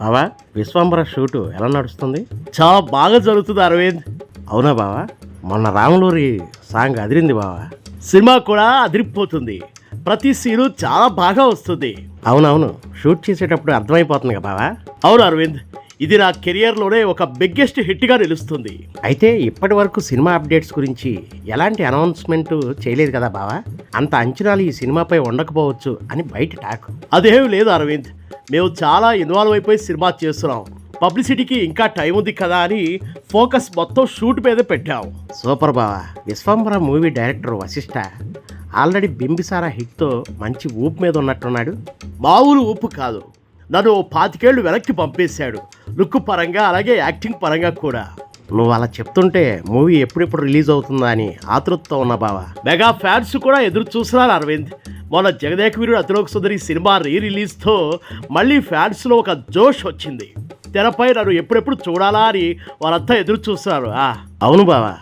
బావా విశ్వంబర షూటు ఎలా నడుస్తుంది? చాలా బాగా జరుగుతుంది అరవింద్. అవునా బావా? మొన్న రాములూరి సాంగ్ అదిరింది బావా. సినిమా కూడా అదిరిపోతుంది. ప్రతి సీను చాలా బాగా వస్తుంది. అవునవును షూట్ చేసేటప్పుడు అర్థమైపోతుంది కదా బావా? అవును అరవింద్. ఇది నా కెరియర్లోనే ఒక బిగ్గెస్ట్ హిట్గా నిలుస్తుంది. అయితే ఇప్పటి వరకు సినిమా అప్డేట్స్ గురించి ఎలాంటి అనౌన్స్మెంట్ చేయలేదు కదా బావా? అంత అంచనాలు ఈ సినిమాపై ఉండకపోవచ్చు అని బయట టాక్. అదేం లేదు అరవింద్. మేము చాలా ఇన్వాల్వ్ అయిపోయి సినిమా చేస్తున్నాం. పబ్లిసిటీకి ఇంకా టైం ఉంది కదా అని ఫోకస్ మొత్తం షూట్ మీద పెట్టాం. సూపర్ బావా. Vishwambhara movie director Vashishta already Bimbisara హిట్తో మంచి ఊపు మీద ఉన్నట్టున్నాడు. మామూలు ఊపు కాదు. నన్ను ఓ పాతికేళ్ళు వెనక్కి పంపేశాడు. లుక్ పరంగా అలాగే యాక్టింగ్ పరంగా కూడా. నువ్వు అలా చెప్తుంటే మూవీ ఎప్పుడెప్పుడు రిలీజ్ అవుతుందా అని ఆతృతతో ఉన్నా బావా. మెగా ఫ్యాన్స్ కూడా ఎదురు చూస్తున్నారు అరవింద్. మన జగదేక వీరుడు అతిలోక సుందరి సినిమా రీ రిలీజ్తో మళ్ళీ ఫ్యాన్స్లో ఒక జోష్ వచ్చింది. తెరపై నన్ను ఎప్పుడెప్పుడు చూడాలా అని వారంతా ఎదురు చూస్తున్నారు. ఆ, అవును బావా.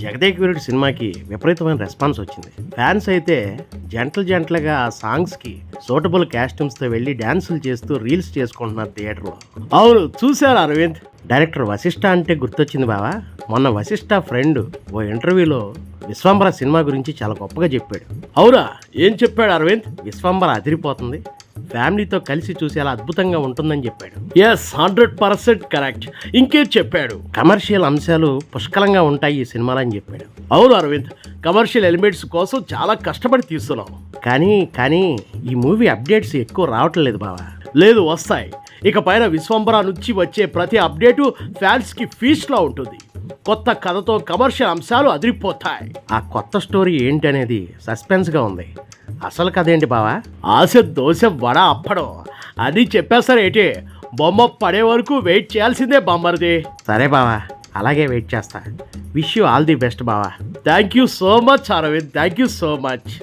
జగదేక్ వీరుడు సినిమాకి విపరీతమైన రెస్పాన్స్ వచ్చింది. ఫ్యాన్స్ అయితే జంటలు జంటలుగా ఆ సాంగ్స్కి సూటబుల్ కాస్ట్యూమ్స్తో వెళ్ళి డ్యాన్సులు చేస్తూ రీల్స్ చేసుకుంటున్నారు థియేటర్లో. అవును చూశారు అరవింద్. డైరెక్టర్ వశిష్ఠ అంటే గుర్తొచ్చింది బావా. మొన్న వశిష్ఠ ఫ్రెండ్ ఓ ఇంటర్వ్యూలో విశ్వంబర సినిమా గురించి చాలా గొప్పగా చెప్పాడు. అవునా ఏం చెప్పాడు అరవింద్? విశ్వంబర అదిరిపోతుంది. ఫ్యామిలీతో కలిసి చూసేలా అద్భుతంగా ఉంటుందని చెప్పాడు. ఎస్ హండ్రెడ్ పర్సెంట్ కరెక్ట్ ఇంకేం చెప్పాడు? కమర్షియల్ అంశాలు పుష్కలంగా ఉంటాయి ఈ సినిమాలో అని చెప్పాడు. అవును అరవింద్ కమర్షియల్ ఎలిమెంట్స్ కోసం చాలా కష్టపడి తీస్తున్నాం. కానీ కానీ ఈ మూవీ అప్డేట్స్ ఎక్కువ రావటం లేదు బావా. లేదు వస్తాయి. ఇక పైన విశ్వంబర నుంచి వచ్చే ప్రతి అప్డేటు ఫ్యాన్స్కి ఫీస్ట్లో ఉంటుంది. కొత్త కథతో కమర్షియల్ అంశాలు అదిరిపోతాయి. ఆ కొత్త స్టోరీ ఏంటి అనేది సస్పెన్స్గా ఉంది. అసలు కథ ఏంటి బావా? ఆశ దోశ వడ అప్పడం. అది చెప్పేస్తారేటి బొమ్మ పడే వరకు వెయిట్ చేయాల్సిందే బొమ్మరిది. సరే బావా అలాగే వెయిట్ చేస్తా. Wish you all the best బావా. Thank you so much Arvind. Thank you so much.